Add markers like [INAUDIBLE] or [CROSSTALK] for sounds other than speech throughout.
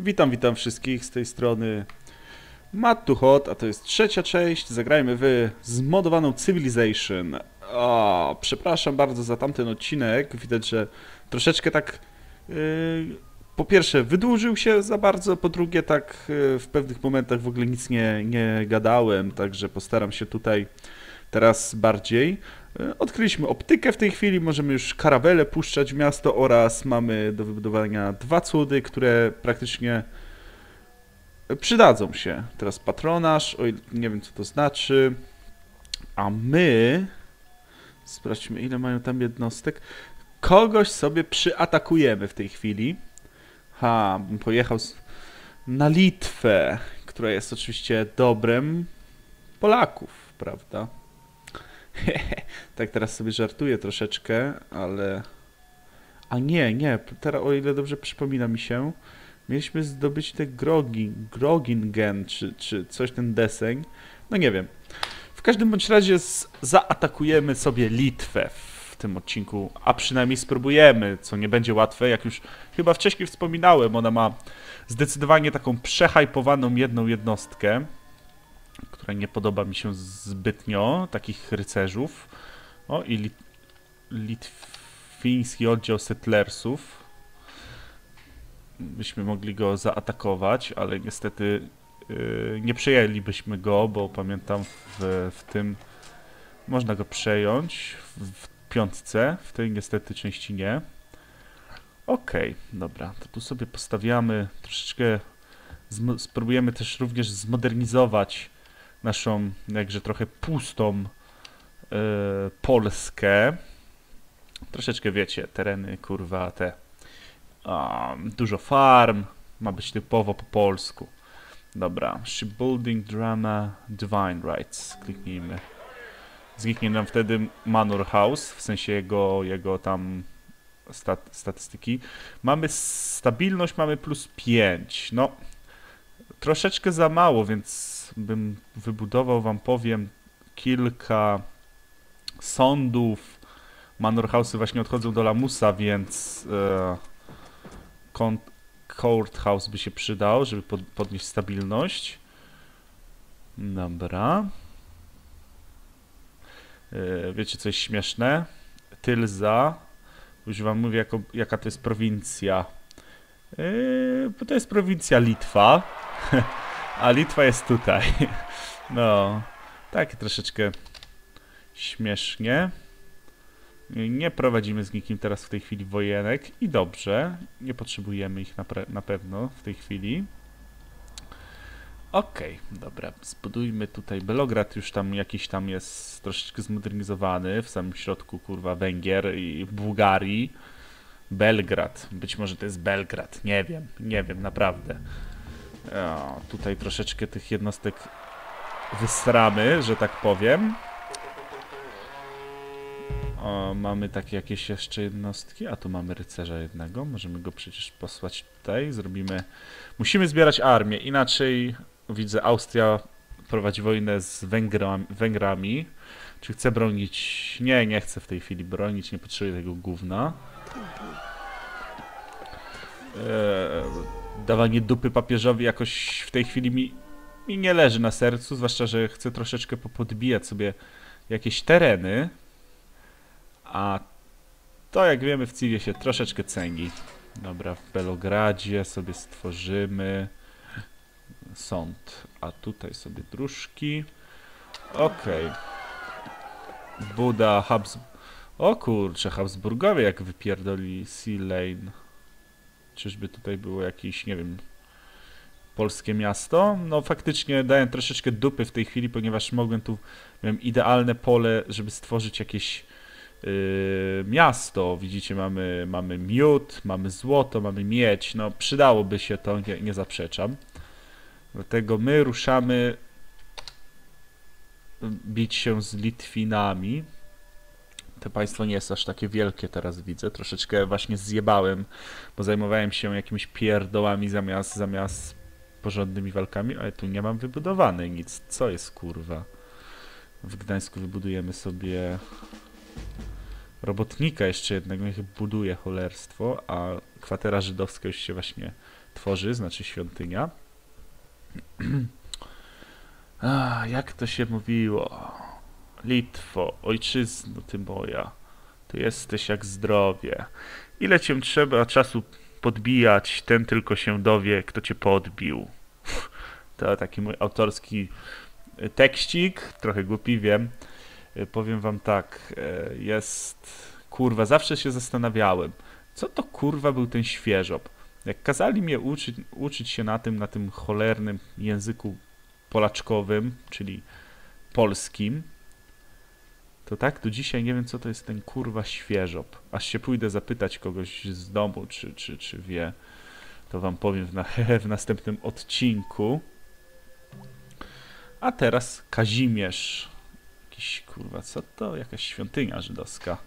Witam, witam wszystkich z tej strony Matt to Hot, a to jest trzecia część. Zagrajmy w zmodowaną Civilization. O, przepraszam bardzo za tamten odcinek. Widać, że troszeczkę tak yy, po pierwsze wydłużył się za bardzo, po drugie tak yy, w pewnych momentach w ogóle nic nie, nie gadałem, także postaram się tutaj teraz bardziej. Yy, Odkryliśmy optykę w tej chwili, możemy już karawele puszczać w miasto oraz mamy do wybudowania dwa cudy, które praktycznie przydadzą się. Teraz patronaż, o ile, nie wiem co to znaczy. A my, sprawdźmy ile mają tam jednostek. Kogoś sobie przyatakujemy w tej chwili. Ha, bym pojechał na Litwę, która jest oczywiście dobrem Polaków, prawda? [LAUGHS] tak teraz sobie żartuję troszeczkę, ale... A nie, nie, teraz o ile dobrze przypomina mi się, mieliśmy zdobyć te grogi, Grogingen, czy, czy coś ten deseń. No nie wiem. W każdym bądź razie z, zaatakujemy sobie Litwę w tym odcinku, a przynajmniej spróbujemy, co nie będzie łatwe, jak już chyba wcześniej wspominałem, ona ma zdecydowanie taką przehajpowaną jedną jednostkę, która nie podoba mi się zbytnio, takich rycerzów. O, i lit litwiński oddział settlersów byśmy mogli go zaatakować, ale niestety yy, nie przejęlibyśmy go, bo pamiętam w, w tym można go przejąć w, w piątce, w tej niestety części nie. Okej, okay, dobra, to tu sobie postawiamy troszeczkę, spróbujemy też również zmodernizować naszą jakże trochę pustą yy, Polskę. Troszeczkę wiecie, tereny kurwa te um, dużo farm, ma być typowo po polsku. Dobra, shipbuilding, drama, divine rights, kliknijmy. Zniknie nam wtedy Manor House, w sensie jego, jego tam stat statystyki. Mamy stabilność, mamy plus 5. No, troszeczkę za mało, więc bym wybudował, wam powiem, kilka sądów. Manor House'y właśnie odchodzą do Lamusa, więc... E, courthouse by się przydał, żeby pod, podnieść stabilność. Dobra. Yy, wiecie coś śmieszne? Tylza. Już wam mówię, jako, jaka to jest prowincja. Bo to jest prowincja Litwa. [LAUGHS] A Litwa jest tutaj. [LAUGHS] No, tak troszeczkę śmiesznie. Nie prowadzimy z nikim teraz w tej chwili wojenek i dobrze, nie potrzebujemy ich na, na pewno w tej chwili. Okej, okay, dobra, zbudujmy tutaj Belograd, już tam jakiś tam jest troszeczkę zmodernizowany, w samym środku, kurwa, Węgier i Bułgarii. Belgrad, być może to jest Belgrad, nie wiem, nie wiem, naprawdę. O, tutaj troszeczkę tych jednostek wysramy, że tak powiem. O, mamy takie jakieś jeszcze jednostki, a tu mamy rycerza jednego, możemy go przecież posłać tutaj, zrobimy... Musimy zbierać armię, inaczej widzę Austria prowadzi wojnę z Węgrami, Węgrami. Czy chce bronić? Nie, nie chcę w tej chwili bronić, nie potrzebuję tego gówna. Eee, dawanie dupy papieżowi jakoś w tej chwili mi, mi nie leży na sercu, zwłaszcza, że chcę troszeczkę popodbijać sobie jakieś tereny. A to jak wiemy w Ciwie się troszeczkę ceni. Dobra, w Belogradzie sobie stworzymy sąd. A tutaj sobie dróżki. Okej. Okay. Buda, Habs... O kurczę, Habsburgowie jak wypierdoli Sea Lane. Czyżby tutaj było jakieś, nie wiem, polskie miasto? No faktycznie dałem troszeczkę dupy w tej chwili, ponieważ mogłem tu, miałem idealne pole, żeby stworzyć jakieś Yy, miasto. Widzicie, mamy, mamy miód, mamy złoto, mamy miedź. No, przydałoby się to, nie, nie zaprzeczam. Dlatego my ruszamy bić się z Litwinami. To państwo nie jest aż takie wielkie teraz widzę. Troszeczkę właśnie zjebałem, bo zajmowałem się jakimiś pierdołami zamiast, zamiast porządnymi walkami, ale tu nie mam wybudowane nic. Co jest kurwa? W Gdańsku wybudujemy sobie robotnika jeszcze jednego, niech buduje cholerstwo, a kwatera żydowska już się właśnie tworzy, znaczy świątynia. [CLEARS THROAT] A, jak to się mówiło? Litwo, ojczyzno ty moja, ty jesteś jak zdrowie. Ile cię trzeba czasu podbijać, ten tylko się dowie, kto cię podbił. To taki mój autorski e, tekścik, trochę głupi, wiem. E, Powiem wam tak, e, jest... Kurwa, zawsze się zastanawiałem, co to kurwa był ten świeżop. Jak kazali mnie uczyć, uczyć się na tym, na tym cholernym języku polaczkowym, czyli polskim, to tak, do dzisiaj nie wiem, co to jest ten kurwa świeżop. Aż się pójdę zapytać kogoś z domu, czy, czy, czy wie, to wam powiem w, na, [LAUGHS] w następnym odcinku. A teraz Kazimierz. Jakiś kurwa, co to? Jakaś świątynia żydowska.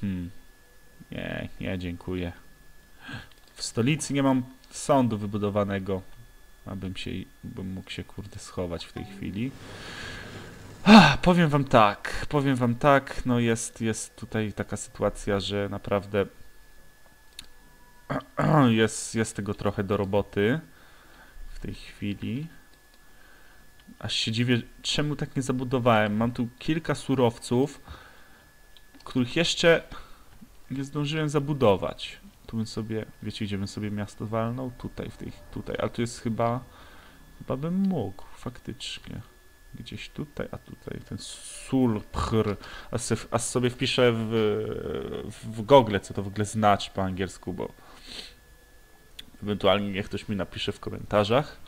Hmm. Nie, nie, dziękuję. W stolicy nie mam sądu wybudowanego. Abym się, bym mógł się kurde schować w tej chwili. Powiem wam tak, powiem wam tak, no jest, jest tutaj taka sytuacja, że naprawdę [CLEARS THROAT] jest, jest tego trochę do roboty w tej chwili. Aż się dziwię, czemu tak nie zabudowałem. Mam tu kilka surowców, których jeszcze nie zdążyłem zabudować. Tu bym sobie, wiecie gdzie bym sobie miasto walnął? Tutaj, w tej, tutaj, ale tu jest chyba, chyba bym mógł, faktycznie. Gdzieś tutaj, a tutaj ten a, se, a sobie wpiszę w, w Google, co to w ogóle znaczy po angielsku, bo ewentualnie niech ktoś mi napisze w komentarzach.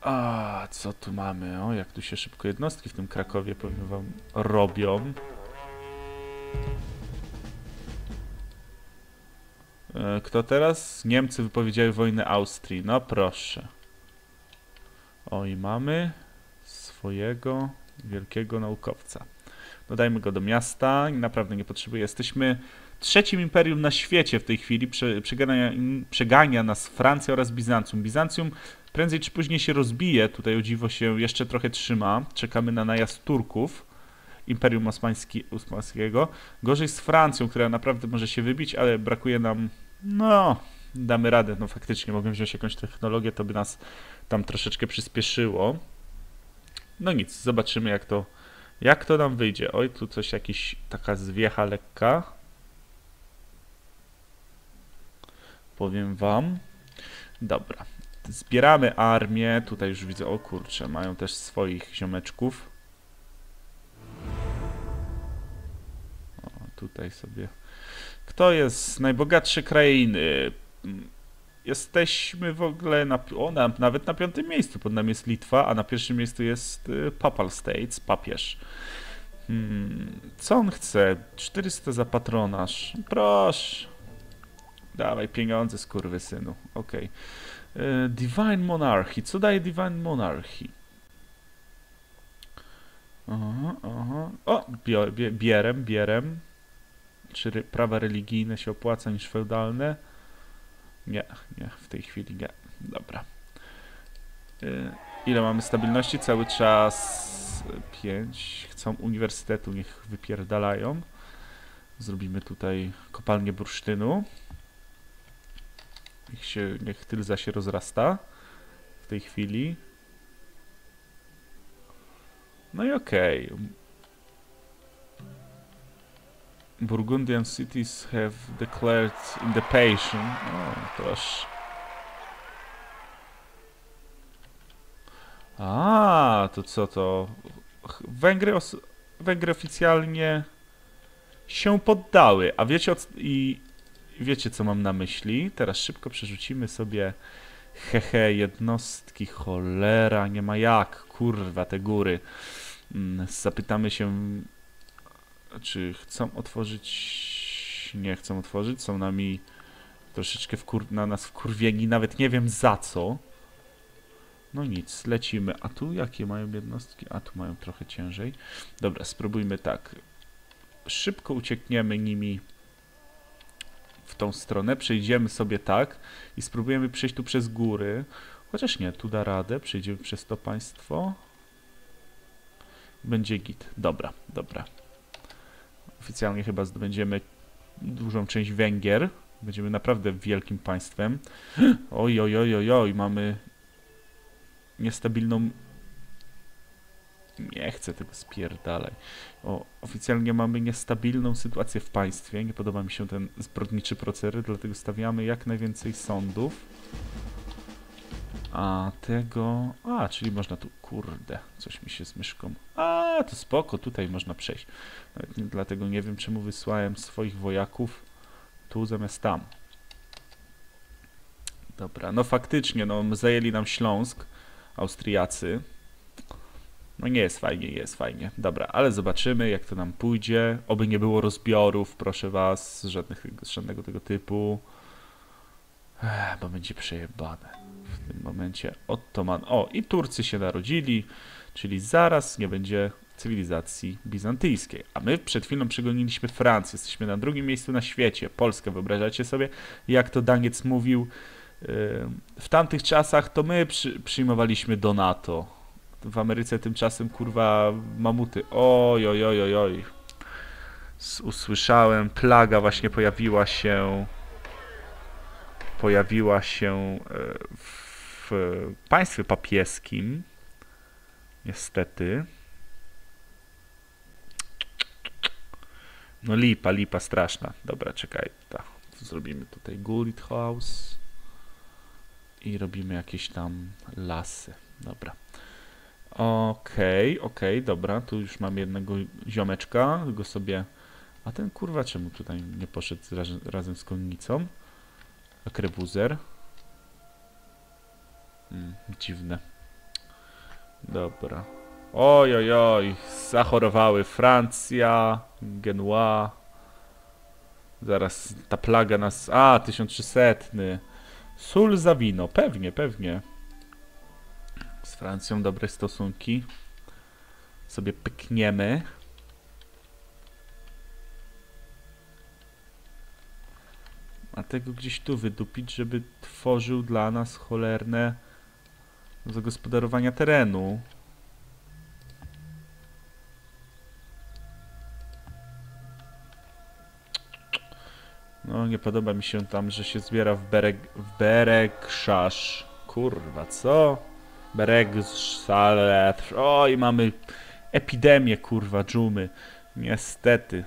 A, co tu mamy? O, jak tu się szybko jednostki w tym Krakowie, powiem wam, robią. E, Kto teraz? Niemcy wypowiedziały wojnę Austrii. No proszę. Oj, mamy swojego wielkiego naukowca. Dodajmy go do miasta. Naprawdę nie potrzebuję. Jesteśmy trzecim imperium na świecie w tej chwili. Prze, przegania, przegania nas Francja oraz Bizancjum. Bizancjum prędzej czy później się rozbije. Tutaj o dziwo się jeszcze trochę trzyma. Czekamy na najazd Turków. Imperium Osmański, Osmańskiego. Gorzej z Francją, która naprawdę może się wybić, ale brakuje nam. No, damy radę. No faktycznie, mogłem wziąć jakąś technologię, to by nas tam troszeczkę przyspieszyło. No nic, zobaczymy jak to, jak to nam wyjdzie. Oj, tu coś jakiś taka zwiecha lekka. Powiem wam. Dobra. Zbieramy armię. Tutaj już widzę, o kurczę, mają też swoich ziomeczków. O, tutaj sobie. Kto jest z najbogatszej krainy? Jesteśmy w ogóle na, o, na, nawet na piątym miejscu. Pod nami jest Litwa, a na pierwszym miejscu jest y, Papal States, papież. Hmm, co on chce? 400 za patronaż. Proszę. Dawaj pieniądze, skurwysynu. Okej. Okay. Divine Monarchy. Co daje Divine Monarchy? Aha, aha. O, bierem, bierem. Czy prawa religijne się opłaca niż feudalne? Nie, nie, w tej chwili nie. Dobra. Y, ile mamy stabilności? Cały czas 5. Chcą uniwersytetu, niech wypierdalają. Zrobimy tutaj kopalnię bursztynu. Niech się, niech tylza się rozrasta w tej chwili. No i okej. Okay. Burgundian cities have declared independence. O, proszę. A, to co to? Węgry, Węgry oficjalnie się poddały. A wiecie, i wiecie co mam na myśli? Teraz szybko przerzucimy sobie hehe jednostki. Cholera, nie ma jak. Kurwa, te góry. Mm, Zapytamy się czy chcą otworzyć... Nie chcą otworzyć, są nami troszeczkę wkur... na nas wkurwieni, nawet nie wiem za co. No nic, lecimy. A tu jakie mają jednostki? A tu mają trochę ciężej. Dobra, spróbujmy tak. Szybko uciekniemy nimi w tą stronę, przejdziemy sobie tak i spróbujemy przejść tu przez góry. Chociaż nie, tu da radę, przejdziemy przez to państwo. Będzie git. Dobra, dobra. Oficjalnie chyba zdobędziemy dużą część Węgier. Będziemy naprawdę wielkim państwem. Oj, oj, oj, oj, oj, mamy niestabilną... Nie chcę tego spierdalaj. O, oficjalnie mamy niestabilną sytuację w państwie. Nie podoba mi się ten zbrodniczy proceder, dlatego stawiamy jak najwięcej sądów. A tego... A, czyli można tu... Kurde, coś mi się z myszką... A, to spoko, tutaj można przejść. Nawet nie, dlatego nie wiem, czemu wysłałem swoich wojaków tu zamiast tam. Dobra, no faktycznie, no zajęli nam Śląsk, Austriacy. No nie jest fajnie, jest fajnie. Dobra, ale zobaczymy, jak to nam pójdzie. Oby nie było rozbiorów, proszę was, żadnych, żadnego tego typu. Ech, bo będzie przejebane. W tym momencie Ottoman. O, i Turcy się narodzili, czyli zaraz nie będzie cywilizacji bizantyjskiej. A my przed chwilą przegoniliśmy Francję. Jesteśmy na drugim miejscu na świecie. Polskę, wyobrażacie sobie, jak to Daniec mówił. yy, W tamtych czasach to my przy, przyjmowaliśmy do NATO. W Ameryce tymczasem, kurwa, mamuty. Oj, oj, oj, oj, oj. Usłyszałem, plaga właśnie pojawiła się. Pojawiła się e, w państwie papieskim. Niestety. No lipa, lipa straszna. Dobra, czekaj. Ta. Zrobimy tutaj Gulit House. I robimy jakieś tam lasy. Dobra. Okej, okej, dobra. Tu już mam jednego ziomeczka. Go sobie... A ten kurwa czemu tutaj nie poszedł raz, razem z konnicą? Akrebuzer. Hmm, dziwne. Dobra. Oj, oj, oj, zachorowały Francja, Genua. Zaraz ta plaga nas... A, 1300. Sól za wino, pewnie, pewnie. Z Francją dobre stosunki. Sobie pykniemy. A tego gdzieś tu wydupić, żeby tworzył dla nas cholerne zagospodarowania terenu. No, nie podoba mi się tam, że się zbiera w Bereg... w Beregszasz. Kurwa, co? Beregszalet. Oj, mamy epidemię, kurwa, dżumy. Niestety.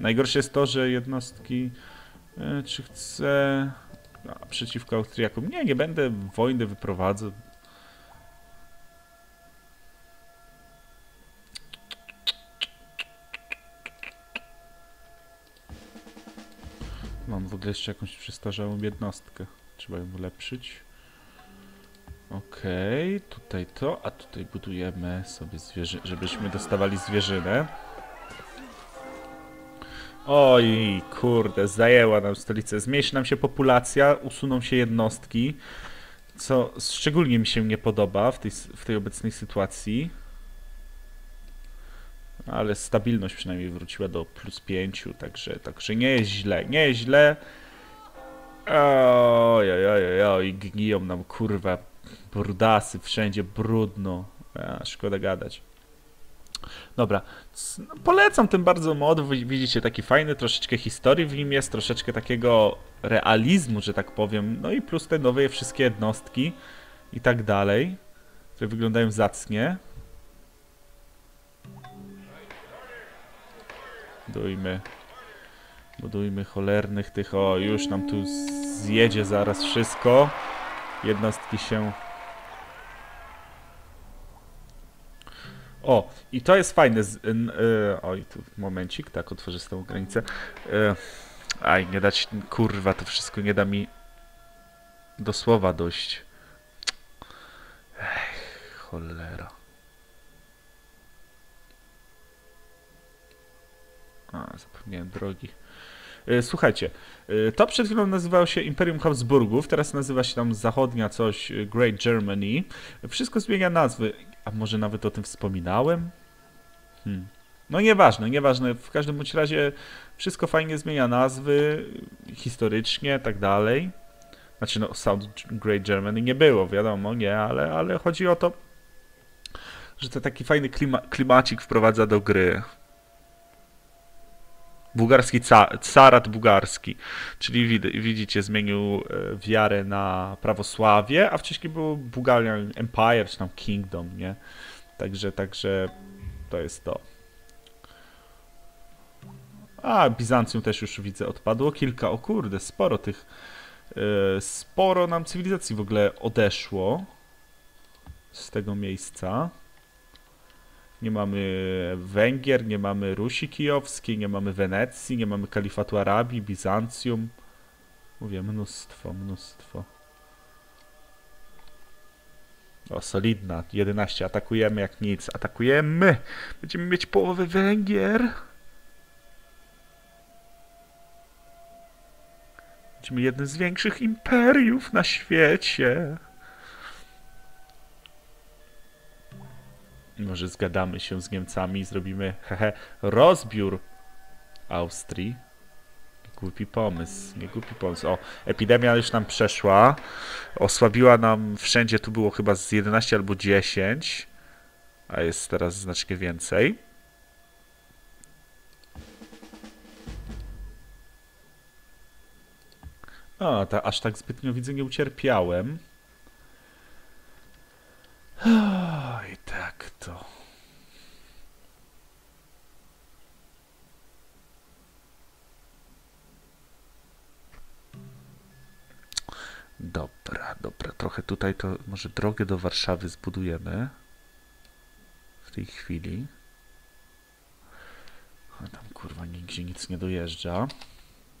Najgorsze jest to, że jednostki... e, Czy chcę... A, przeciwko Austriakom. Nie, nie będę wojny wyprowadzał. Mam w ogóle jeszcze jakąś przestarzałą jednostkę. Trzeba ją ulepszyć. Okej, tutaj to, a tutaj budujemy sobie zwierzę, żebyśmy dostawali zwierzynę. Oj, kurde, zajęła nam stolicę. Zmniejszy nam się populacja, usuną się jednostki, co szczególnie mi się nie podoba w tej, w tej obecnej sytuacji. Ale stabilność przynajmniej wróciła do plus 5, także, także nie jest źle, nie jest źle. Oj, oj, oj, oj, gniją nam kurwa brudasy, wszędzie brudno. A, szkoda gadać. Dobra, no, polecam ten bardzo mod, wi- widzicie, taki fajny, troszeczkę historii w nim jest, troszeczkę takiego realizmu, że tak powiem, no i plus te nowe wszystkie jednostki i tak dalej, które wyglądają zacnie. Budujmy, budujmy cholernych tych, o już nam tu zjedzie zaraz wszystko. Jednostki się O, i to jest fajne. Z, y, oj, tu momencik, tak, otworzę z tą granicę. Y, aj, nie dać, kurwa, to wszystko nie da mi do słowa dojść. Ech, cholera. A, zapomniałem drogi. Y, Słuchajcie, y, to przed chwilą nazywało się Imperium Habsburgów, teraz nazywa się tam zachodnia coś y, Great Germany. Wszystko zmienia nazwy. A może nawet o tym wspominałem? Hmm. No nieważne, nieważne. W każdym bądź razie wszystko fajnie zmienia nazwy, historycznie, tak dalej. Znaczy no, South Great Germany nie było, wiadomo, nie, ale, ale chodzi o to, że to taki fajny klima, klimacik wprowadza do gry. Bułgarski ca carat bułgarski, czyli wid widzicie, zmienił e, wiarę na prawosławie, a wcześniej było Bulgarian Empire, czy tam Kingdom, nie? Także, także to jest to. A, Bizancjum też już widzę odpadło. Kilka, o kurde, sporo tych... Yy, sporo nam cywilizacji w ogóle odeszło z tego miejsca. Nie mamy Węgier, nie mamy Rusi Kijowskiej, nie mamy Wenecji, nie mamy Kalifatu Arabii, Bizancjum. Mówię, mnóstwo, mnóstwo. O, solidna, 11, atakujemy jak nic, atakujemy! Będziemy mieć połowę Węgier. Będziemy jednym z większych imperiów na świecie. Może zgadamy się z Niemcami i zrobimy hehe, rozbiór Austrii. Głupi pomysł, nie głupi pomysł. O, epidemia już nam przeszła. Osłabiła nam wszędzie, tu było chyba z 11 albo 10, a jest teraz znacznie więcej. O, ta, aż tak zbytnio widzę nie ucierpiałem. I tak to. Dobra, dobra. Trochę tutaj to może drogę do Warszawy zbudujemy. W tej chwili. A tam kurwa nigdzie nic nie dojeżdża.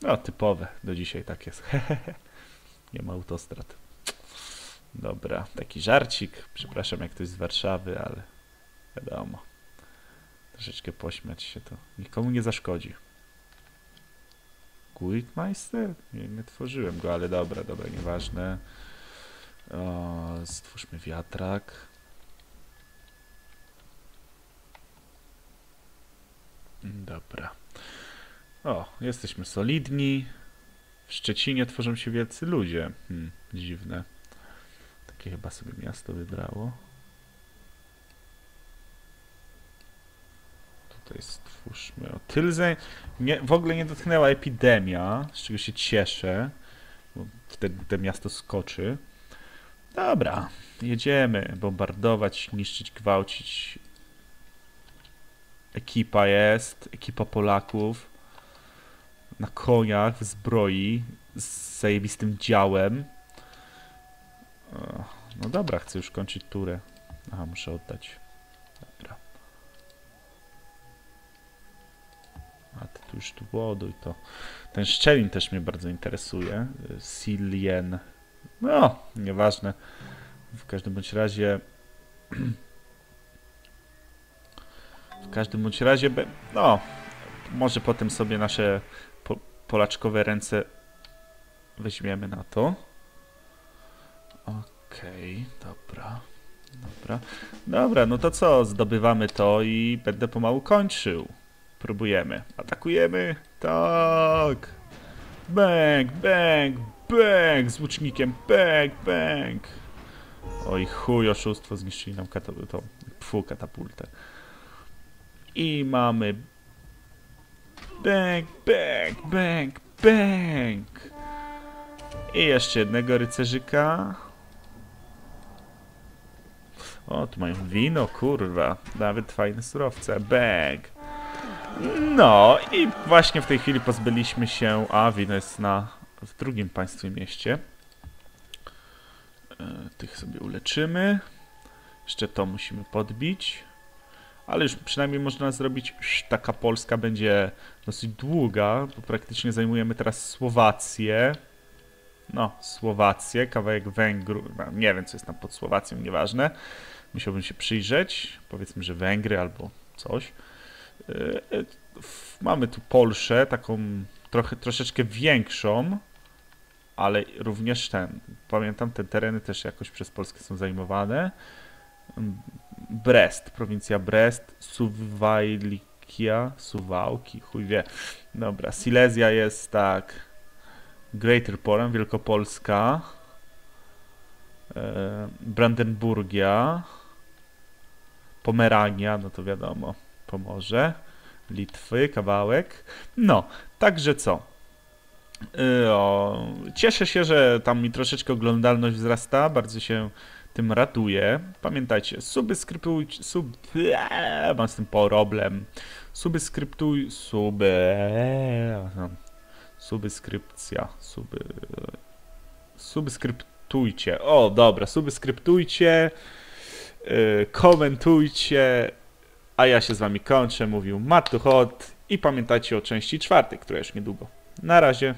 No, typowe. Do dzisiaj tak jest. [LAUGHS] nie ma autostrad. Dobra, taki żarcik. Przepraszam, jak ktoś z Warszawy, ale wiadomo. Troszeczkę pośmiać się to nikomu nie zaszkodzi. Guildmeister? Nie, nie tworzyłem go, ale dobra, dobra, nieważne. O, stwórzmy wiatrak. Dobra. O, jesteśmy solidni. W Szczecinie tworzą się wielcy ludzie. Hmm, dziwne. Takie chyba sobie miasto wybrało. Tutaj stwórzmy. O, Tylze nie, w ogóle nie dotknęła epidemia, z czego się cieszę. Bo wtedy to miasto skoczy. Dobra, jedziemy bombardować, niszczyć, gwałcić. Ekipa jest, ekipa Polaków na koniach, w zbroi, z zajebistym działem. No dobra, chcę już kończyć turę. Aha, muszę oddać. Dobra. A ty tu już tu ładuj to. Ten szczelin też mnie bardzo interesuje. Silien. No, nieważne. W każdym bądź razie... [CLEARS THROAT] W każdym bądź razie... No, może potem sobie nasze po polaczkowe ręce weźmiemy na to. Okej, okay, dobra. Dobra. Dobra, no to co? Zdobywamy to i będę pomału kończył. Próbujemy. Atakujemy? Tak. Bang, bang, bang. Z łucznikiem. Bang, bang. Oj, chuj, oszustwo. Zniszczyli nam katapultę. Pfu, katapultę. I mamy... Bang, bang, bang, bang. I jeszcze jednego rycerzyka. O, tu mają wino, kurwa. Nawet fajne surowce. Bag. No i właśnie w tej chwili pozbyliśmy się... A, wino jest na... w drugim państwie mieście. E, tych sobie uleczymy. Jeszcze to musimy podbić. Ale już przynajmniej można zrobić... Taka Polska będzie dosyć długa, bo praktycznie zajmujemy teraz Słowację. No, Słowację, kawałek Węgru, no, nie wiem co jest tam pod Słowacją, nieważne. Musiałbym się przyjrzeć, powiedzmy, że Węgry albo coś. E, e, mamy tu Polszę, taką trochę, troszeczkę większą, ale również ten, pamiętam, te tereny też jakoś przez Polskę są zajmowane. Brest, prowincja Brest, Suwajlikia, Suwałki, chuj wie. Dobra, Silesia jest tak, Greater Poland, Wielkopolska, e, Brandenburgia, Pomerania, no to wiadomo, Pomorze, Litwy, kawałek. No, także co? O, cieszę się, że tam mi troszeczkę oglądalność wzrasta, bardzo się tym raduję. Pamiętajcie, subskryptujcie, sub... Eee, mam z tym problem. Subskryptuj, sub... Eee, subskrypcja, sub... Subskryptujcie. O, dobra, subskryptujcie, yy, komentujcie, a ja się z wami kończę, mówił Matuchot i pamiętajcie o części czwartej, która już niedługo. Na razie.